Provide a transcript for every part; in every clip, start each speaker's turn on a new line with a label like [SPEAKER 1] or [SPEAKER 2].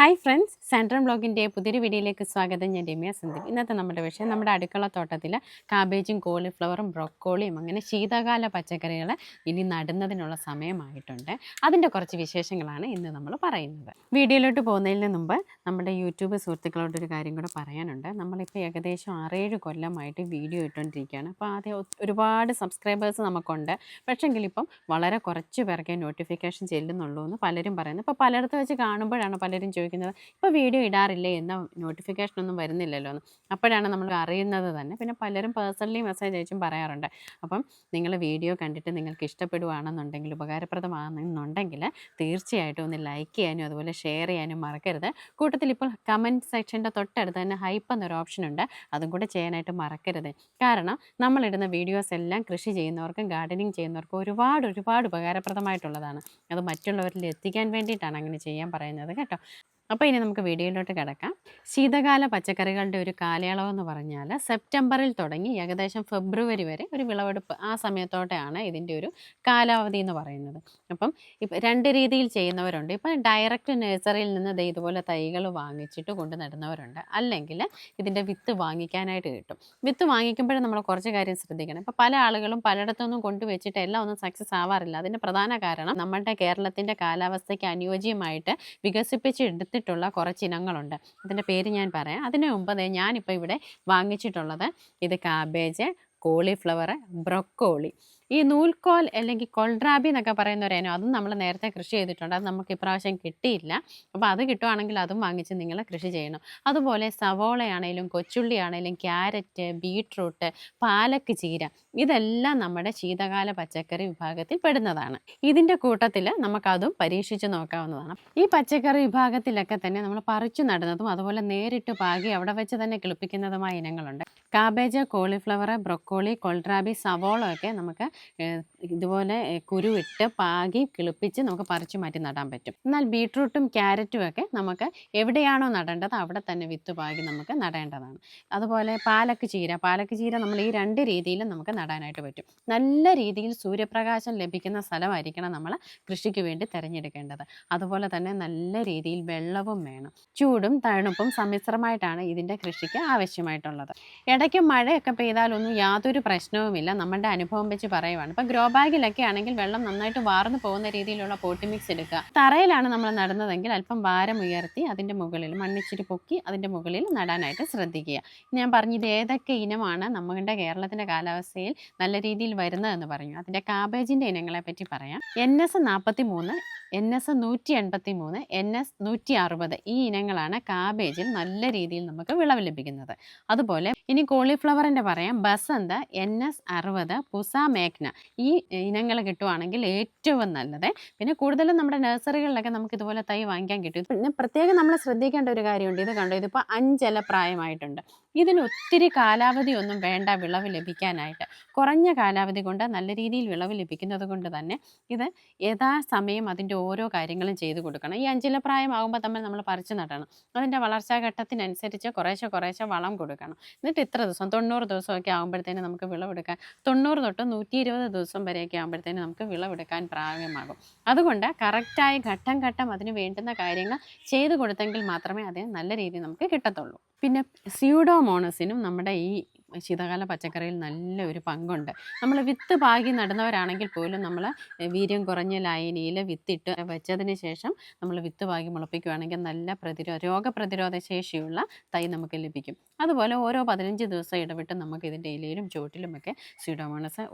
[SPEAKER 1] Hi friends, central ബ്ലോഗിൻ്റെ പുതിയൊരു വീഡിയോയിലേക്ക് സ്വാഗതം ഞാൻ രമ്യ സന്ദീപ് ഇന്നത്തെ നമ്മുടെ വിഷയം നമ്മുടെ അടുക്കള തോട്ടത്തിൽ കാബേജും കോളിഫ്ലവറും ബ്രോക്കോളിയും അങ്ങനെ ശീതകാല പച്ചക്കറികൾ ഇനി നടുന്നതിനുള്ള സമയമായിട്ടുണ്ട് അതിൻ്റെ കുറച്ച് വിശേഷങ്ങളാണ് ഇന്ന് നമ്മൾ പറയുന്നത് വീഡിയോയിലോട്ട് പോകുന്നതിന് മുമ്പ് നമ്മുടെ യൂട്യൂബ് സുഹൃത്തുക്കളോടൊരു ഒരു കാര്യം കൂടെ പറയാനുണ്ട് നമ്മളിപ്പോൾ ഏകദേശം ആറേഴ് കൊല്ലമായിട്ട് വീഡിയോ ഇട്ടുകൊണ്ടിരിക്കുകയാണ് അപ്പോൾ ആദ്യം ഒരുപാട് സബ്സ്ക്രൈബേഴ്സ് നമുക്കുണ്ട് പക്ഷെങ്കിൽ ഇപ്പം വളരെ കുറച്ച് പേർക്കേ നോട്ടിഫിക്കേഷൻ ചെല്ലുന്നുള്ളൂ എന്ന് പലരും പറയുന്നു ഇപ്പോൾ പലയിടത്ത് വെച്ച് കാണുമ്പോഴാണ് പലരും ചോദിക്കുന്നത് ഇപ്പോൾ വീഡിയോ ഇടാറില്ലേ എന്ന നോട്ടിഫിക്കേഷൻ ഒന്നും വരുന്നില്ലല്ലോ എന്ന് അപ്പോഴാണ് നമ്മൾ അറിയുന്നത് തന്നെ പിന്നെ പലരും പേഴ്സണലി മെസ്സേജ് അയച്ചും പറയാറുണ്ട് അപ്പം നിങ്ങൾ വീഡിയോ കണ്ടിട്ട് നിങ്ങൾക്ക് ഇഷ്ടപ്പെടുകയാണെന്നുണ്ടെങ്കിൽ ഉപകാരപ്രദമാണെന്നുണ്ടെങ്കിൽ തീർച്ചയായിട്ടും ഒന്ന് ലൈക്ക് ചെയ്യാനും അതുപോലെ ഷെയർ ചെയ്യാനും മറക്കരുത് കൂട്ടത്തിൽ ഇപ്പോൾ കമൻറ്റ് സെക്ഷൻ്റെ തൊട്ടടുത്ത് തന്നെ ഹൈപ്പ് എന്നൊരു ഓപ്ഷൻ ഉണ്ട് അതും കൂടെ ചെയ്യാനായിട്ട് മറക്കരുത് കാരണം നമ്മളിടുന്ന വീഡിയോസ് എല്ലാം കൃഷി ചെയ്യുന്നവർക്കും ഗാർഡനിങ് ചെയ്യുന്നവർക്കും ഒരുപാട് ഒരുപാട് ഉപകാരപ്രദമായിട്ടുള്ളതാണ് അത് മറ്റുള്ളവരിൽ എത്തിക്കാൻ വേണ്ടിയിട്ടാണ് അങ്ങനെ ചെയ്യാൻ പറയുന്നത് കേട്ടോ അപ്പോൾ ഇനി നമുക്ക് വീഡിയോയിലോട്ട് കിടക്കാം ശീതകാല പച്ചക്കറികളുടെ ഒരു കാലയളവ് എന്ന് പറഞ്ഞാൽ സെപ്റ്റംബറിൽ തുടങ്ങി ഏകദേശം ഫെബ്രുവരി വരെ ഒരു വിളവെടുപ്പ് ആ സമയത്തോട്ടെയാണ് ഇതിൻ്റെ ഒരു കാലാവധി എന്ന് പറയുന്നത് അപ്പം ഇപ്പം രണ്ട് രീതിയിൽ ചെയ്യുന്നവരുണ്ട് ഇപ്പം ഡയറക്റ്റ് നഴ്സറിയിൽ നിന്ന് ഇതുപോലെ തൈകൾ വാങ്ങിച്ചിട്ട് കൊണ്ട് നടുന്നവരുണ്ട് അല്ലെങ്കിൽ ഇതിൻ്റെ വിത്ത് വാങ്ങിക്കാനായിട്ട് കിട്ടും വിത്ത് വാങ്ങിക്കുമ്പോഴും നമ്മൾ കുറച്ച് കാര്യം ശ്രദ്ധിക്കണം ഇപ്പം പല ആളുകളും പലയിടത്തൊന്നും കൊണ്ടുവച്ചിട്ട് എല്ലാം ഒന്നും സക്സസ് ആവാറില്ല അതിൻ്റെ പ്രധാന കാരണം നമ്മുടെ കേരളത്തിൻ്റെ കാലാവസ്ഥയ്ക്ക് അനുയോജ്യമായിട്ട് വികസിപ്പിച്ചെടുത്ത് ചേർത്തിട്ടുള്ള കുറച്ച് ഇനങ്ങളുണ്ട് അതിൻ്റെ പേര് ഞാൻ പറയാം അതിന് മുമ്പ് ഞാനിപ്പോൾ ഇവിടെ വാങ്ങിച്ചിട്ടുള്ളത് ഇത് കാബേജ് കോളിഫ്ലവർ ബ്രൊക്കോളി ഈ നൂൽക്കോൽ അല്ലെങ്കിൽ കൊൾഡ്രാബി എന്നൊക്കെ പറയുന്ന ഒരു ഇനം അതും നമ്മൾ നേരത്തെ കൃഷി ചെയ്തിട്ടുണ്ട് അത് നമുക്ക് ഇപ്രാവശ്യം കിട്ടിയില്ല അപ്പോൾ അത് കിട്ടുവാണെങ്കിൽ അതും വാങ്ങിച്ച് നിങ്ങൾ കൃഷി ചെയ്യണം അതുപോലെ സവോളയാണേലും കൊച്ചുള്ളിയാണേലും ക്യാരറ്റ് ബീട്രൂട്ട് പാലക്ക് ചീര ഇതെല്ലാം നമ്മുടെ ശീതകാല പച്ചക്കറി വിഭാഗത്തിൽ പെടുന്നതാണ് ഇതിൻ്റെ കൂട്ടത്തിൽ നമുക്കതും പരീക്ഷിച്ച് നോക്കാവുന്നതാണ് ഈ പച്ചക്കറി വിഭാഗത്തിലൊക്കെ തന്നെ നമ്മൾ പറിച്ചു നടുന്നതും അതുപോലെ നേരിട്ട് പാകി അവിടെ വെച്ച് തന്നെ കിളിപ്പിക്കുന്നതുമായ ഇനങ്ങളുണ്ട് കാബേജ് കോളിഫ്ലവർ ബ്രൊക്കോളി കൊൾട്രാബി സവോള ഒക്കെ നമുക്ക് ഇതുപോലെ കുരുവിട്ട് പാകി കിളിപ്പിച്ച് നമുക്ക് പറിച്ചു മാറ്റി നടാൻ പറ്റും എന്നാൽ ബീട്രൂട്ടും ക്യാരറ്റും ഒക്കെ നമുക്ക് എവിടെയാണോ നടേണ്ടത് അവിടെ തന്നെ വിത്ത് പാകി നമുക്ക് നടേണ്ടതാണ് അതുപോലെ പാലക്ക് ചീര പാലക്ക് ചീര നമ്മൾ ഈ രണ്ട് രീതിയിലും നമുക്ക് നടാനായിട്ട് പറ്റും നല്ല രീതിയിൽ സൂര്യപ്രകാശം ലഭിക്കുന്ന സ്ഥലമായിരിക്കണം നമ്മൾ കൃഷിക്ക് വേണ്ടി തിരഞ്ഞെടുക്കേണ്ടത് അതുപോലെ തന്നെ നല്ല രീതിയിൽ വെള്ളവും വേണം ചൂടും തണുപ്പും സമ്മിശ്രമായിട്ടാണ് ഇതിൻ്റെ കൃഷിക്ക് ആവശ്യമായിട്ടുള്ളത് ഇടയ്ക്ക് മഴയൊക്കെ പെയ്താലൊന്നും യാതൊരു പ്രശ്നവുമില്ല നമ്മുടെ അനുഭവം വെച്ച് പറയാം ഡ്രൈവാണ് അപ്പോൾ ഗ്രോ ബാഗിലൊക്കെ ആണെങ്കിൽ വെള്ളം നന്നായിട്ട് വാർന്നു പോകുന്ന രീതിയിലുള്ള പോട്ടി മിക്സ് എടുക്കുക തറയിലാണ് നമ്മൾ നടന്നതെങ്കിൽ അല്പം ഭാരം ഉയർത്തി അതിൻ്റെ മുകളിൽ മണ്ണിച്ചിരി പൊക്കി അതിൻ്റെ മുകളിൽ നടാനായിട്ട് ശ്രദ്ധിക്കുക ഞാൻ പറഞ്ഞു ഇത് ഏതൊക്കെ ഇനമാണ് നമ്മുടെ കേരളത്തിൻ്റെ കാലാവസ്ഥയിൽ നല്ല രീതിയിൽ വരുന്നതെന്ന് പറഞ്ഞു അതിൻ്റെ കാബേജിൻ്റെ ഇനങ്ങളെ പറ്റി പറയാം എൻ എസ് നാൽപ്പത്തി മൂന്ന് എൻ എസ് നൂറ്റി എൺപത്തി മൂന്ന് എൻ എസ് നൂറ്റി അറുപത് ഈ ഇനങ്ങളാണ് കാബേജിൽ നല്ല രീതിയിൽ നമുക്ക് വിളവ് ലഭിക്കുന്നത് അതുപോലെ ഇനി കോളിഫ്ലവറിൻ്റെ പറയാം ബസന്ത് എൻ എസ് അറുപത് പുസ മേ നെക്ന ഈ ഇനങ്ങൾ കിട്ടുവാണെങ്കിൽ ഏറ്റവും നല്ലത് പിന്നെ കൂടുതലും നമ്മുടെ നഴ്സറികളിലൊക്കെ നമുക്ക് ഇതുപോലെ തൈ വാങ്ങിക്കാൻ കിട്ടും പിന്നെ പ്രത്യേകം നമ്മൾ ശ്രദ്ധിക്കേണ്ട ഒരു കാര്യമുണ്ട് ഇത് കണ്ടോ ഇതിപ്പോൾ അഞ്ചല പ്രായമായിട്ടുണ്ട് ഇതിന് ഒത്തിരി കാലാവധി ഒന്നും വേണ്ട വിളവ് ലഭിക്കാനായിട്ട് കുറഞ്ഞ കാലാവധി കൊണ്ട് നല്ല രീതിയിൽ വിളവ് ലഭിക്കുന്നത് കൊണ്ട് തന്നെ ഇത് യഥാസമയം അതിൻ്റെ ഓരോ കാര്യങ്ങളും ചെയ്ത് കൊടുക്കണം ഈ അഞ്ചില പ്രായമാകുമ്പോൾ തന്നെ നമ്മൾ പറിച്ചു നടണം അതിൻ്റെ വളർച്ചാഘട്ടത്തിനനുസരിച്ച് കുറേശ്ശെ കുറേശ്ശെ വളം കൊടുക്കണം എന്നിട്ട് ഇത്ര ദിവസം തൊണ്ണൂറ് ദിവസമൊക്കെ ആകുമ്പോഴത്തേനും നമുക്ക് വിളവെടുക്കാൻ തൊണ്ണൂറ് തൊട്ട് നൂറ്റി ഇരുപത് ദിവസം വരെയൊക്കെ ആകുമ്പോഴത്തേനും നമുക്ക് വിളവെടുക്കാൻ പ്രായമാകും അതുകൊണ്ട് കറക്റ്റായി ഘട്ടം ഘട്ടം അതിന് വേണ്ടുന്ന കാര്യങ്ങൾ ചെയ്തു കൊടുത്തെങ്കിൽ മാത്രമേ അതിന് നല്ല രീതിയിൽ നമുക്ക് കിട്ടത്തുള്ളൂ പിന്നെ സ്യൂഡോമോണസിനും നമ്മുടെ ഈ ശീതകാല പച്ചക്കറിയിൽ നല്ലൊരു പങ്കുണ്ട് നമ്മൾ വിത്ത് പാകി നടുന്നവരാണെങ്കിൽ പോലും നമ്മൾ വീര്യം കുറഞ്ഞ ലായനിയിൽ വിത്തിട്ട് വെച്ചതിന് ശേഷം നമ്മൾ വിത്ത് പാകി മുളപ്പിക്കുകയാണെങ്കിൽ നല്ല പ്രതിരോധ രോഗപ്രതിരോധ ശേഷിയുള്ള തൈ നമുക്ക് ലഭിക്കും അതുപോലെ ഓരോ പതിനഞ്ച് ദിവസം ഇടവിട്ട് നമുക്ക് ഇതിൻ്റെ ഇലയിലും ചുവട്ടിലുമൊക്കെ സ്യൂഡോമോണസ്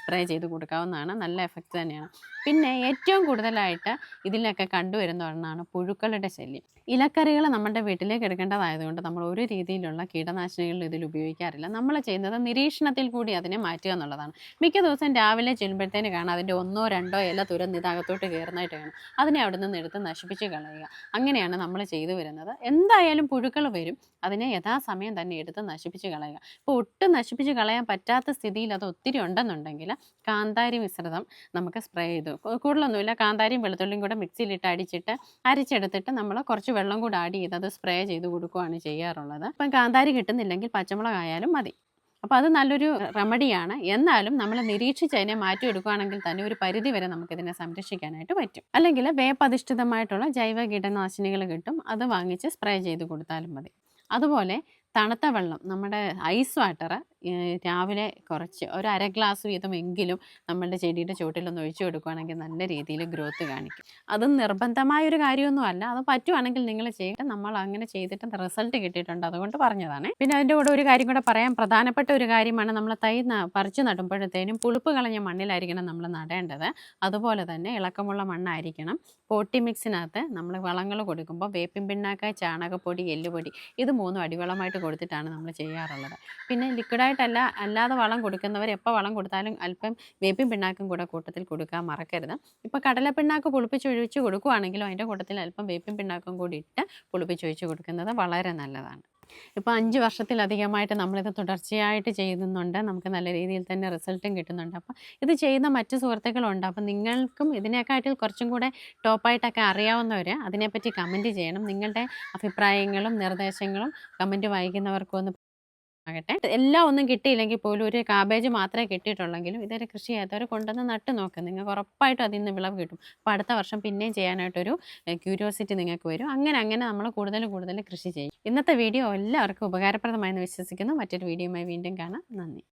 [SPEAKER 1] സ്പ്രേ ചെയ്ത് കൊടുക്കാവുന്നതാണ് നല്ല എഫക്റ്റ് തന്നെയാണ് പിന്നെ ഏറ്റവും കൂടുതലായിട്ട് ഇതിലൊക്കെ കണ്ടുവരുന്ന ഒന്നാണ് പുഴുക്കളുടെ ശല്യം ഇലക്കറികൾ നമ്മുടെ വീട്ടിലേക്ക് എടുക്കേണ്ടതായതുകൊണ്ട് നമ്മൾ ഒരു രീതിയിലുള്ള കീടനാശിനികൾ ഇതിൽ ഉപയോഗിക്കാറില്ല നമ്മൾ ചെയ്യുന്നത് നിരീക്ഷണത്തിൽ കൂടി അതിനെ മാറ്റുക എന്നുള്ളതാണ് മിക്ക ദിവസം രാവിലെ ചെല്ലുമ്പോഴത്തേന് കാണാം അതിൻ്റെ ഒന്നോ രണ്ടോ ഇല തുരന്ന് ഇതകത്തോട്ട് കയറുന്നതായിട്ട് കാണും അതിനെ അവിടെ നിന്ന് എടുത്ത് നശിപ്പിച്ച് കളയുക അങ്ങനെയാണ് നമ്മൾ ചെയ്തു വരുന്നത് എന്തായാലും പുഴുക്കൾ വരും അതിനെ യഥാസമയം തന്നെ എടുത്ത് നശിപ്പിച്ച് കളയുക ഇപ്പോൾ ഒട്ടും നശിപ്പിച്ച് കളയാൻ പറ്റാത്ത സ്ഥിതിയിൽ അത് ഒത്തിരി ഉണ്ടെന്നുണ്ടെങ്കിൽ കാന്താരി മിശ്രിതം നമുക്ക് സ്പ്രേ ചെയ്തു കൂടുതലൊന്നുമില്ല കാന്താരിയും വെളുത്തുള്ളിയും കൂടെ മിക്സിയിലിട്ട് അടിച്ചിട്ട് അരിച്ചെടുത്തിട്ട് നമ്മൾ കുറച്ച് വെള്ളം കൂടെ ആഡ് ചെയ്ത് അത് സ്പ്രേ ചെയ്ത് കൊടുക്കുകയാണ് ചെയ്യാറുള്ളത് അപ്പം കാന്താരി കിട്ടുന്നില്ലെങ്കിൽ പച്ചമുളക് ആയാലും മതി അപ്പോൾ അത് നല്ലൊരു റെമഡിയാണ് എന്നാലും നമ്മൾ മാറ്റി മാറ്റിയെടുക്കുകയാണെങ്കിൽ തന്നെ ഒരു പരിധി വരെ നമുക്കിതിനെ സംരക്ഷിക്കാനായിട്ട് പറ്റും അല്ലെങ്കിൽ വേപ്പധിഷ്ഠിതമായിട്ടുള്ള ജൈവ കീടനാശിനികൾ കിട്ടും അത് വാങ്ങിച്ച് സ്പ്രേ ചെയ്ത് കൊടുത്താലും മതി അതുപോലെ തണുത്ത വെള്ളം നമ്മുടെ ഐസ് വാട്ടർ രാവിലെ കുറച്ച് ഒരു അര ഗ്ലാസ് വീതമെങ്കിലും നമ്മളുടെ ചെടിയുടെ ചുവട്ടിലൊന്ന് ഒഴിച്ചു കൊടുക്കുകയാണെങ്കിൽ നല്ല രീതിയിൽ ഗ്രോത്ത് കാണിക്കും അത് നിർബന്ധമായ ഒരു കാര്യമൊന്നും അല്ല അത് പറ്റുവാണെങ്കിൽ നിങ്ങൾ ചെയ്യട്ടെ നമ്മൾ അങ്ങനെ ചെയ്തിട്ട് റിസൾട്ട് കിട്ടിയിട്ടുണ്ട് അതുകൊണ്ട് പറഞ്ഞതാണ് പിന്നെ അതിൻ്റെ കൂടെ ഒരു കാര്യം കൂടെ പറയാം പ്രധാനപ്പെട്ട ഒരു കാര്യമാണ് നമ്മൾ തൈ പറിച്ചു നടുമ്പോഴത്തേനും പുളിപ്പ് കളഞ്ഞ മണ്ണിലായിരിക്കണം നമ്മൾ നടേണ്ടത് അതുപോലെ തന്നെ ഇളക്കമുള്ള മണ്ണായിരിക്കണം പോട്ടി മിക്സിനകത്ത് നമ്മൾ വളങ്ങൾ കൊടുക്കുമ്പോൾ വേപ്പിൻ പിണ്ണാക്ക ചാണകപ്പൊടി എല്ലുപൊടി ഇത് മൂന്നും അടിവളമായിട്ട് കൊടുത്തിട്ടാണ് നമ്മൾ ചെയ്യാറുള്ളത് പിന്നെ ലിക്വിഡായി കൂടുതലായിട്ടല്ല അല്ലാതെ വളം കൊടുക്കുന്നവർ എപ്പോൾ വളം കൊടുത്താലും അല്പം വേപ്പിൻ പിണ്ണാക്കും കൂടെ കൂട്ടത്തിൽ കൊടുക്കാൻ മറക്കരുത് ഇപ്പോൾ പിണ്ണാക്ക് പൊളിപ്പിച്ചൊഴിച്ച് കൊടുക്കുകയാണെങ്കിലും അതിൻ്റെ കൂട്ടത്തിൽ അല്പം വേപ്പിൻ പിണ്ണാക്കും കൂടി ഇട്ട് പൊളിപ്പിച്ചൊഴിച്ച് കൊടുക്കുന്നത് വളരെ നല്ലതാണ് ഇപ്പോൾ അഞ്ച് വർഷത്തിലധികമായിട്ട് നമ്മളിത് തുടർച്ചയായിട്ട് ചെയ്യുന്നുണ്ട് നമുക്ക് നല്ല രീതിയിൽ തന്നെ റിസൾട്ടും കിട്ടുന്നുണ്ട് അപ്പോൾ ഇത് ചെയ്യുന്ന മറ്റു സുഹൃത്തുക്കളുണ്ട് അപ്പോൾ നിങ്ങൾക്കും ഇതിനെക്കാട്ടിൽ കുറച്ചും കൂടെ ടോപ്പായിട്ടൊക്കെ അറിയാവുന്നവർ അതിനെപ്പറ്റി കമൻറ്റ് ചെയ്യണം നിങ്ങളുടെ അഭിപ്രായങ്ങളും നിർദ്ദേശങ്ങളും കമൻറ്റ് വായിക്കുന്നവർക്കും ഒന്ന് ആകട്ടെ എല്ലാം ഒന്നും കിട്ടിയില്ലെങ്കിൽ പോലും ഒരു കാബേജ് മാത്രമേ കിട്ടിയിട്ടുള്ളെങ്കിലും ഇതൊരു കൃഷി ചെയ്യാത്തവർ കൊണ്ടുവന്ന് നട്ട് നോക്ക് നിങ്ങൾക്ക് ഉറപ്പായിട്ടും അതിൽ നിന്ന് വിളവ് കിട്ടും അപ്പോൾ അടുത്ത വർഷം പിന്നെയും ചെയ്യാനായിട്ടൊരു ക്യൂരിയോസിറ്റി നിങ്ങൾക്ക് വരും അങ്ങനെ അങ്ങനെ നമ്മൾ കൂടുതൽ കൂടുതൽ കൃഷി ചെയ്യും ഇന്നത്തെ വീഡിയോ എല്ലാവർക്കും ഉപകാരപ്രദമായെന്ന് വിശ്വസിക്കുന്നു മറ്റൊരു വീഡിയോയുമായി വീണ്ടും കാണാം നന്ദി